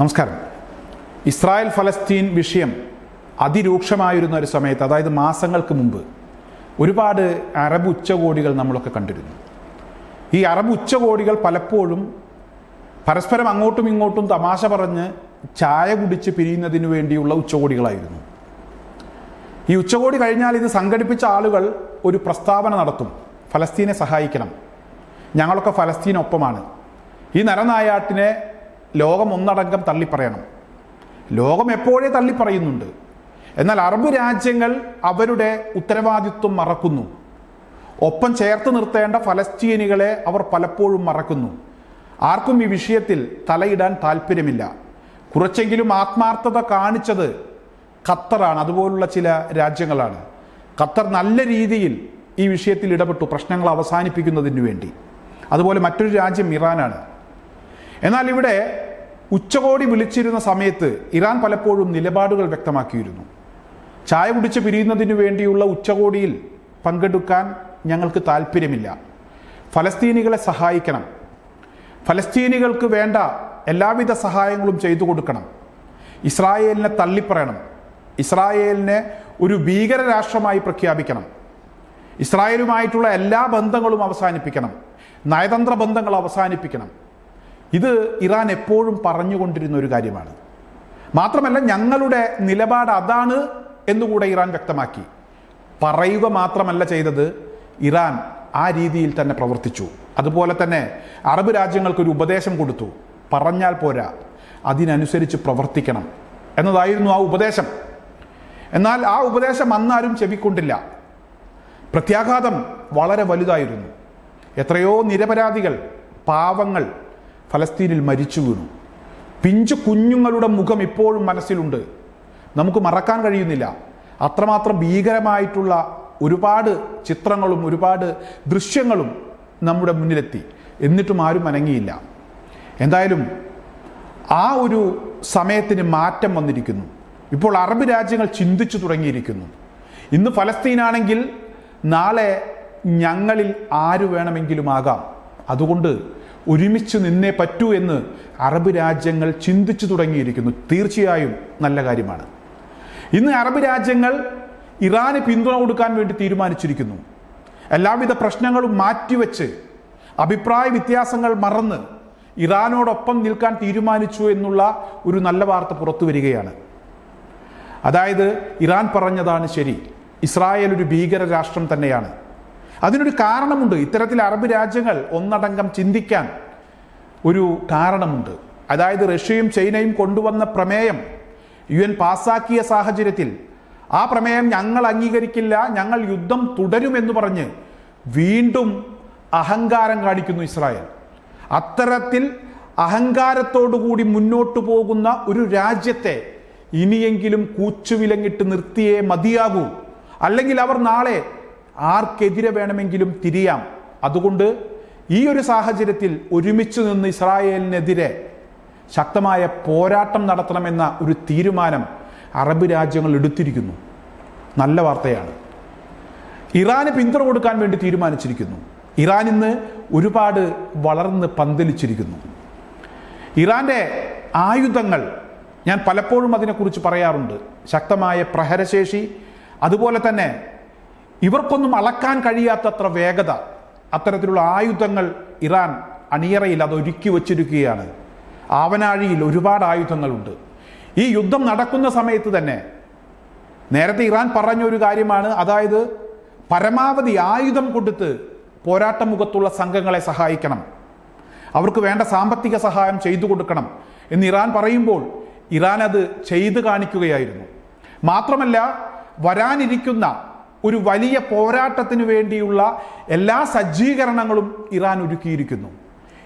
നമസ്കാരം. ഇസ്രായേൽ ഫലസ്തീൻ വിഷയം അതിരൂക്ഷമായിരുന്ന ഒരു സമയത്ത് അതായത് മാസങ്ങൾക്ക് മുമ്പ് ഒരുപാട് അറബ് ഉച്ചകോടികൾ നമ്മളൊക്കെ കണ്ടിരുന്നു. ഈ അറബ് ഉച്ചകോടികൾ പലപ്പോഴും പരസ്പരം അങ്ങോട്ടും ഇങ്ങോട്ടും തമാശ പറഞ്ഞ് ചായ കുടിച്ച് പിരിയുന്നതിന് വേണ്ടിയുള്ള ഉച്ചകോടികളായിരുന്നു. ഈ ഉച്ചകോടി കഴിഞ്ഞാൽ ഇത് സംഘടിപ്പിച്ച ആളുകൾ ഒരു പ്രസ്താവന നടത്തും. ഫലസ്തീനെ സഹായിക്കണം. ഞങ്ങളൊക്കെ ഫലസ്തീനൊപ്പമാണ്. ഈ നരനായാട്ടിനെ ലോകം ഒന്നടങ്കം തള്ളിപ്പറയണം. ലോകം എപ്പോഴേ തള്ളിപ്പറയുന്നുണ്ട്? എന്നാൽ അറബ് രാജ്യങ്ങൾ അവരുടെ ഉത്തരവാദിത്വം മറക്കുന്നു. ഒപ്പം ചേർത്ത് നിർത്തേണ്ട ഫലസ്തീനികളെ അവർ പലപ്പോഴും മറക്കുന്നു. ആർക്കും ഈ വിഷയത്തിൽ തലയിടാൻ താല്പര്യമില്ല കുറച്ചെങ്കിലും ആത്മാർത്ഥത കാണിച്ചത് ഖത്തറാണ്. അതുപോലുള്ള ചില രാജ്യങ്ങളാണ്. ഖത്തർ നല്ല രീതിയിൽ ഈ വിഷയത്തിൽ ഇടപെട്ടു. പ്രശ്നങ്ങൾ അവസാനിപ്പിക്കുന്നതിന് വേണ്ടി. അതുപോലെ മറ്റൊരു രാജ്യം ഇറാനാണ്. എന്നാൽ ഇവിടെ ഉച്ചകോടി വിളിച്ചിരുന്ന സമയത്ത് ഇറാൻ പലപ്പോഴും നിലപാടുകൾ വ്യക്തമാക്കിയിരുന്നു. ചായ കുടിച്ച് പിരിയുന്നതിനു വേണ്ടിയുള്ള ഉച്ചകോടിയിൽ പങ്കെടുക്കാൻ ഞങ്ങൾക്ക് താല്പര്യമില്ല ഫലസ്തീനികളെ സഹായിക്കണം. ഫലസ്തീനികൾക്ക് വേണ്ട എല്ലാവിധ സഹായങ്ങളും ചെയ്തു കൊടുക്കണം. ഇസ്രായേലിനെ തള്ളിപ്പറയണം. ഇസ്രായേലിനെ ഒരു ഭീകര രാഷ്ട്രമായി പ്രഖ്യാപിക്കണം. ഇസ്രായേലുമായിട്ടുള്ള എല്ലാ ബന്ധങ്ങളും അവസാനിപ്പിക്കണം. നയതന്ത്ര ബന്ധങ്ങൾ അവസാനിപ്പിക്കണം. ഇത് ഇറാൻ എപ്പോഴും പറഞ്ഞുകൊണ്ടിരുന്ന ഒരു കാര്യമാണ്. മാത്രമല്ല ഞങ്ങളുടെ നിലപാട് അതാണ് എന്നുകൂടെ ഇറാൻ വ്യക്തമാക്കി. പറയുക മാത്രമല്ല ചെയ്തത് ഇറാൻ ആ രീതിയിൽ തന്നെ പ്രവർത്തിച്ചു. അതുപോലെ തന്നെ അറബ് രാജ്യങ്ങൾക്കൊരു ഉപദേശം കൊടുത്തു. പറഞ്ഞാൽ പോരാ അതിനനുസരിച്ച് പ്രവർത്തിക്കണം എന്നതായിരുന്നു ആ ഉപദേശം. എന്നാൽ ആ ഉപദേശം അന്നാരും ചെവിക്കൊണ്ടില്ല. പ്രത്യാഘാതം വളരെ വലുതായിരുന്നു. എത്രയോ നിരപരാധികൾ പാവങ്ങൾ ഫലസ്തീനിൽ മരിച്ചു വീണു. പിഞ്ചു കുഞ്ഞുങ്ങളുടെ മുഖം ഇപ്പോഴും മനസ്സിലുണ്ട്. നമുക്ക് മറക്കാൻ കഴിയുന്നില്ല. അത്രമാത്രം ഭീകരമായിട്ടുള്ള ഒരുപാട് ചിത്രങ്ങളും ഒരുപാട് ദൃശ്യങ്ങളും നമ്മുടെ മുന്നിലെത്തി. എന്നിട്ടും ആരും അനങ്ങിയില്ല. എന്തായാലും ആ ഒരു സമയത്തിന് മാറ്റം വന്നിരിക്കുന്നു. ഇപ്പോൾ അറബ് രാജ്യങ്ങൾ ചിന്തിച്ചു തുടങ്ങിയിരിക്കുന്നു. ഇന്ന് ഫലസ്തീനാണെങ്കിൽ നാളെ ഞങ്ങളിൽ ആര് വേണമെങ്കിലും ആകാം. അതുകൊണ്ട് ഒരുമിച്ച് നിന്നേ പറ്റൂ എന്ന് അറബ് രാജ്യങ്ങൾ ചിന്തിച്ചു തുടങ്ങിയിരിക്കുന്നു. തീർച്ചയായും നല്ല കാര്യമാണ്. ഇന്ന് അറബ് രാജ്യങ്ങൾ ഇറാന് പിന്തുണ കൊടുക്കാൻ വേണ്ടി തീരുമാനിച്ചിരിക്കുന്നു. എല്ലാവിധ പ്രശ്നങ്ങളും മാറ്റിവെച്ച് അഭിപ്രായ വ്യത്യാസങ്ങൾ മറന്ന് ഇറാനോടൊപ്പം നിൽക്കാൻ തീരുമാനിച്ചു എന്നുള്ള ഒരു നല്ല വാർത്ത പുറത്തു വരികയാണ്. അതായത് ഇറാൻ പറഞ്ഞതാണ് ശരി. ഇസ്രായേൽ ഒരു ഭീകര രാഷ്ട്രം തന്നെയാണ്. അതിനൊരു കാരണമുണ്ട്. ഇത്തരത്തിൽ അറബ് രാജ്യങ്ങൾ ഒന്നടങ്കം ചിന്തിക്കാൻ ഒരു കാരണമുണ്ട്. അതായത് റഷ്യയും ചൈനയും കൊണ്ടുവന്ന പ്രമേയം യു എൻ പാസാക്കിയ സാഹചര്യത്തിൽ ആ പ്രമേയം ഞങ്ങൾ അംഗീകരിക്കില്ല ഞങ്ങൾ യുദ്ധം തുടരുമെന്ന് പറഞ്ഞ് വീണ്ടും അഹങ്കാരം കാണിക്കുന്നു ഇസ്രായേൽ. അത്തരത്തിൽ അഹങ്കാരത്തോടുകൂടി മുന്നോട്ടു പോകുന്ന ഒരു രാജ്യത്തെ ഇനിയെങ്കിലും കൂച്ചുവിലങ്ങിട്ട് നിർത്തിയേ മതിയാകൂ. അല്ലെങ്കിൽ അവർ നാളെ ആർക്കെതിരെ വേണമെങ്കിലും തിരിയാം. അതുകൊണ്ട് ഈ ഒരു സാഹചര്യത്തിൽ ഒരുമിച്ച് നിന്ന് ഇസ്രായേലിനെതിരെ ശക്തമായ പോരാട്ടം നടത്തണമെന്ന ഒരു തീരുമാനം അറബ് രാജ്യങ്ങൾ എടുത്തിരിക്കുന്നു. നല്ല വാർത്തയാണ്. ഇറാന് പിന്തുണ കൊടുക്കാൻ വേണ്ടി തീരുമാനിച്ചിരിക്കുന്നു. ഇറാൻ ഇന്ന് ഒരുപാട് വളർന്ന് പന്തലിച്ചിരിക്കുന്നു. ഇറാന്റെ ആയുധങ്ങൾ ഞാൻ പലപ്പോഴും അതിനെക്കുറിച്ച് പറയാറുണ്ട്. ശക്തമായ പ്രഹരശേഷി അതുപോലെ തന്നെ ഇവർക്കൊന്നും അളക്കാൻ കഴിയാത്തത്ര വേഗത അത്തരത്തിലുള്ള ആയുധങ്ങൾ ഇറാൻ അണിയറയിൽ അത് ഒരുക്കി വച്ചിരിക്കുകയാണ്. ആവനാഴിയിൽ ഒരുപാട് ആയുധങ്ങളുണ്ട്. ഈ യുദ്ധം നടക്കുന്ന സമയത്ത് തന്നെ നേരത്തെ ഇറാൻ പറഞ്ഞ ഒരു കാര്യമാണ് അതായത് പരമാവധി ആയുധം കൊടുത്ത് പോരാട്ട മുഖത്തുള്ള സംഘങ്ങളെ സഹായിക്കണം. അവർക്ക് വേണ്ട സാമ്പത്തിക സഹായം ചെയ്തു കൊടുക്കണം എന്ന് ഇറാൻ പറയുമ്പോൾ ഇറാൻ അത് ചെയ്തു കാണിക്കുകയായിരുന്നു. മാത്രമല്ല വരാനിരിക്കുന്ന ഒരു വലിയ പോരാട്ടത്തിന് വേണ്ടിയുള്ള എല്ലാ സജ്ജീകരണങ്ങളും ഇറാൻ ഒരുക്കിയിരിക്കുന്നു.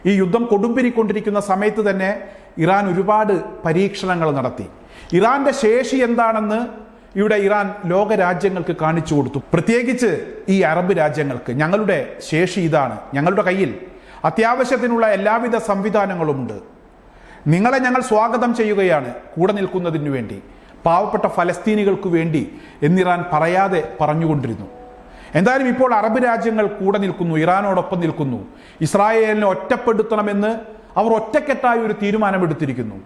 ഈ യുദ്ധം കൊടുമ്പിരിക്കൊണ്ടിരിക്കുന്ന സമയത്ത് തന്നെ ഇറാൻ ഒരുപാട് പരീക്ഷണങ്ങൾ നടത്തി. ഇറാന്റെ ശേഷി എന്താണെന്ന് ഇവിടെ ഇറാൻ ലോകരാജ്യങ്ങൾക്ക് കാണിച്ചു കൊടുത്തു. പ്രത്യേകിച്ച് ഈ അറബ് രാജ്യങ്ങൾക്ക്. ഞങ്ങളുടെ ശേഷി ഇതാണ്. ഞങ്ങളുടെ കയ്യിൽ അത്യാവശ്യത്തിനുള്ള എല്ലാവിധ സംവിധാനങ്ങളുമുണ്ട്. നിങ്ങളെ ഞങ്ങൾ സ്വാഗതം ചെയ്യുകയാണ് കൂടെ നിൽക്കുന്നതിന് വേണ്ടി. പാവപ്പെട്ട ഫലസ്തീനികൾക്ക് വേണ്ടി എന്നിറാൻ പറയാതെ പറഞ്ഞുകൊണ്ടിരുന്നു. എന്തായാലും ഇപ്പോൾ അറബ് രാജ്യങ്ങൾ കൂടെ നിൽക്കുന്നു ഇറാനോടൊപ്പം നിൽക്കുന്നു. ഇസ്രായേലിനെ ഒറ്റപ്പെടുത്തണമെന്ന് അവർ ഒറ്റക്കെട്ടായി ഒരു തീരുമാനമെടുത്തിരിക്കുന്നു.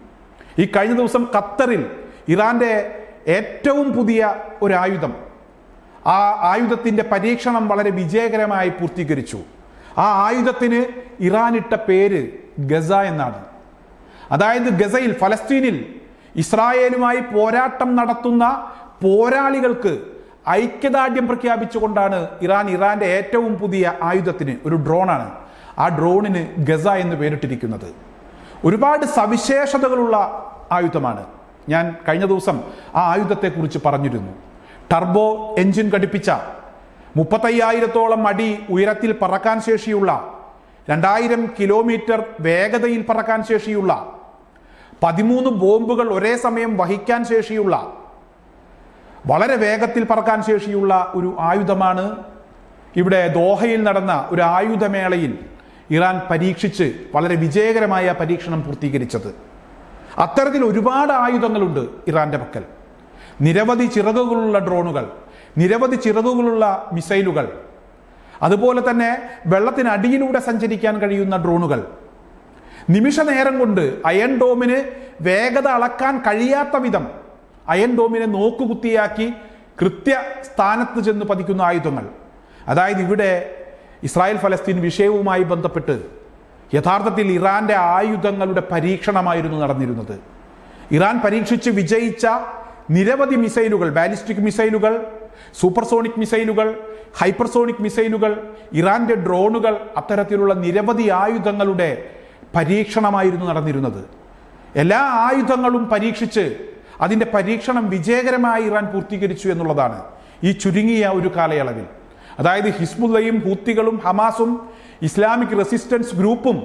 ഈ കഴിഞ്ഞ ദിവസം ഖത്തറിൽ ഇറാന്റെ ഏറ്റവും പുതിയ ഒരു ആയുധം ആ ആയുധത്തിന്റെ പരീക്ഷണം വളരെ വിജയകരമായി പൂർത്തീകരിച്ചു. ആ ആയുധത്തിന് ഇറാനിട്ട പേര് ഗസ എന്നാണ്. അതായത് ഗസയിൽ ഫലസ്തീനിൽ ഇസ്രായേലുമായി പോരാട്ടം നടത്തുന്ന പോരാളികൾക്ക് ഐക്യദാർഢ്യം പ്രഖ്യാപിച്ചുകൊണ്ടാണ് ഇറാൻ ഇറാന്റെ ഏറ്റവും പുതിയ ആയുധത്തിന് ഒരു ഡ്രോണാണ്. ആ ഡ്രോണിന് ഗസ എന്ന് പേരിട്ടിരിക്കുന്നത്. ഒരുപാട് സവിശേഷതകളുള്ള ആയുധമാണ്. ഞാൻ കഴിഞ്ഞ ദിവസം ആ ആയുധത്തെക്കുറിച്ച് പറഞ്ഞിരുന്നു. ടർബോ എഞ്ചിൻ ഘടിപ്പിച്ച മുപ്പത്തയ്യായിരത്തോളം അടി ഉയരത്തിൽ പറക്കാൻ ശേഷിയുള്ള രണ്ടായിരം കിലോമീറ്റർ വേഗതയിൽ പറക്കാൻ ശേഷിയുള്ള പതിമൂന്ന് ബോംബുകൾ ഒരേ സമയം വഹിക്കാൻ ശേഷിയുള്ള വളരെ വേഗത്തിൽ പറക്കാൻ ശേഷിയുള്ള ഒരു ആയുധമാണ് ഇവിടെ ദോഹയിൽ നടന്ന ഒരു ആയുധമേളയിൽ ഇറാൻ പരീക്ഷിച്ച് വളരെ വിജയകരമായ പരീക്ഷണം പൂർത്തീകരിച്ചത്. അത്തരത്തിൽ ഒരുപാട് ആയുധങ്ങളുണ്ട് ഇറാന്റെ പക്കൽ. നിരവധി ചിറകുകളുള്ള ഡ്രോണുകൾ നിരവധി ചിറകുകളുള്ള മിസൈലുകൾ അതുപോലെ തന്നെ വെള്ളത്തിനടിയിലൂടെ സഞ്ചരിക്കാൻ കഴിയുന്ന ഡ്രോണുകൾ നിമിഷ നേരം കൊണ്ട് അയൺ ഡോമിന് വേഗത അളക്കാൻ കഴിയാത്ത വിധം അയൺ ഡോമിനെ നോക്കുകുത്തിയാക്കി കൃത്യ സ്ഥാനത്ത് ചെന്ന് പതിക്കുന്ന ആയുധങ്ങൾ. അതായത് ഇവിടെ ഇസ്രായേൽ ഫലസ്തീൻ വിഷയവുമായി ബന്ധപ്പെട്ട് യഥാർത്ഥത്തിൽ ഇറാന്റെ ആയുധങ്ങളുടെ പരീക്ഷണമായിരുന്നു നടന്നിരുന്നത്. ഇറാൻ പരീക്ഷിച്ച് വിജയിച്ച നിരവധി മിസൈലുകൾ ബാലിസ്റ്റിക് മിസൈലുകൾ സൂപ്പർസോണിക് മിസൈലുകൾ ഹൈപ്പർസോണിക് മിസൈലുകൾ ഇറാന്റെ ഡ്രോണുകൾ അത്തരത്തിലുള്ള നിരവധി ആയുധങ്ങളുടെ പരീക്ഷണമായിരുന്നു നടന്നിരുന്നത്. എല്ലാ ആയുധങ്ങളും പരീക്ഷിച്ച് അതിന്റെ പരീക്ഷണം വിജയകരമായി ഇറാൻ പൂർത്തീകരിച്ചു എന്നുള്ളതാണ് ഈ ചുരുങ്ങിയ ഒരു കാലയളവിൽ. അതായത് ഹിസ്ബുല്ലയും ഹൂത്തികളും ഹമാസും ഇസ്ലാമിക് റെസിസ്റ്റൻസ് ഗ്രൂപ്പും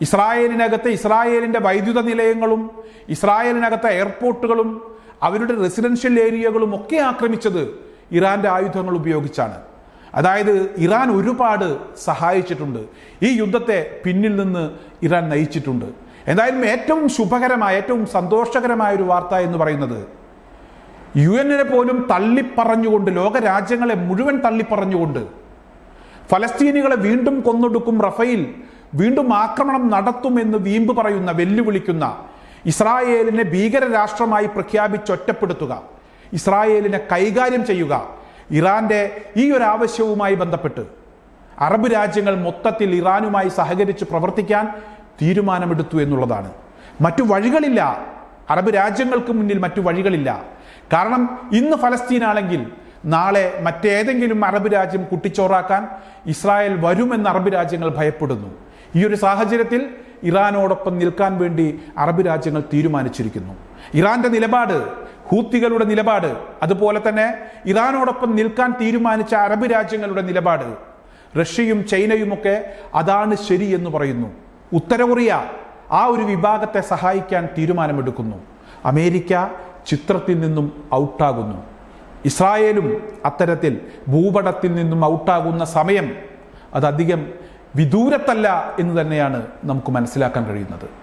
ഇസ്രായേലിനകത്തെ ഇസ്രായേലിന്റെ വൈദ്യുത നിലയങ്ങളും ഇസ്രായേലിനകത്തെ എയർപോർട്ടുകളും അവരുടെ റെസിഡൻഷ്യൽ ഏരിയകളും ഒക്കെ ആക്രമിച്ചത് ഇറാന്റെ ആയുധങ്ങൾ ഉപയോഗിച്ചാണ്. അതായത് ഇറാൻ ഒരുപാട് സഹായിച്ചിട്ടുണ്ട്. ഈ യുദ്ധത്തെ പിന്നിൽ നിന്ന് ഇറാൻ നയിച്ചിട്ടുണ്ട്. എന്തായാലും ഏറ്റവും ശുഭകരമായ ഏറ്റവും സന്തോഷകരമായ ഒരു വാർത്ത എന്ന് പറയുന്നത് യു എന്നിനെ പോലും തള്ളിപ്പറഞ്ഞുകൊണ്ട് ലോകരാജ്യങ്ങളെ മുഴുവൻ തള്ളിപ്പറഞ്ഞുകൊണ്ട് ഫലസ്തീനികളെ വീണ്ടും കൊന്നൊടുക്കും റഫയിൽ വീണ്ടും ആക്രമണം നടത്തുമെന്ന് വീമ്പ് പറയുന്ന വെല്ലുവിളിക്കുന്ന ഇസ്രായേലിനെ ഭീകര രാഷ്ട്രമായി പ്രഖ്യാപിച്ച് ഒറ്റപ്പെടുത്തുക ഇസ്രായേലിനെ കൈകാര്യം ചെയ്യുക ഇറാന്റെ ഈ ഒരു ആവശ്യവുമായി ബന്ധപ്പെട്ട് അറബ് രാജ്യങ്ങൾ മൊത്തത്തിൽ ഇറാനുമായി സഹകരിച്ച് പ്രവർത്തിക്കാൻ തീരുമാനമെടുത്തു എന്നുള്ളതാണ്. മറ്റു വഴികളില്ല. അറബ് രാജ്യങ്ങൾക്ക് മുന്നിൽ മറ്റു വഴികളില്ല. കാരണം ഇന്ന് ഫലസ്തീനാണെങ്കിൽ നാളെ മറ്റേതെങ്കിലും അറബ് രാജ്യം കുട്ടിച്ചോറാക്കാൻ ഇസ്രായേൽ വരുമെന്ന് അറബ് രാജ്യങ്ങൾ ഭയപ്പെടുന്നു. ഈ ഒരു സാഹചര്യത്തിൽ ഇറാനോടൊപ്പം നിൽക്കാൻ വേണ്ടി അറബ് രാജ്യങ്ങൾ തീരുമാനിച്ചിരിക്കുന്നു. ഇറാന്റെ നിലപാട് ഹൂത്തികളുടെ നിലപാട്. അതുപോലെ തന്നെ ഇറാനോടൊപ്പം നിൽക്കാൻ തീരുമാനിച്ച അറബ് രാജ്യങ്ങളുടെ നിലപാട്. റഷ്യയും ചൈനയുമൊക്കെ അതാണ് ശരി എന്ന് പറയുന്നു. ഉത്തര കൊറിയ ആ ഒരു വിഭാഗത്തെ സഹായിക്കാൻ തീരുമാനമെടുക്കുന്നു. അമേരിക്ക ചിത്രത്തിൽ നിന്നും ഔട്ടാകുന്നു. ഇസ്രായേലും അത്തരത്തിൽ ഭൂപടത്തിൽ നിന്നും ഔട്ടാകുന്ന സമയം അതധികം വിദൂരത്തല്ല എന്ന് തന്നെയാണ് നമുക്ക് മനസ്സിലാക്കാൻ കഴിയുന്നത്.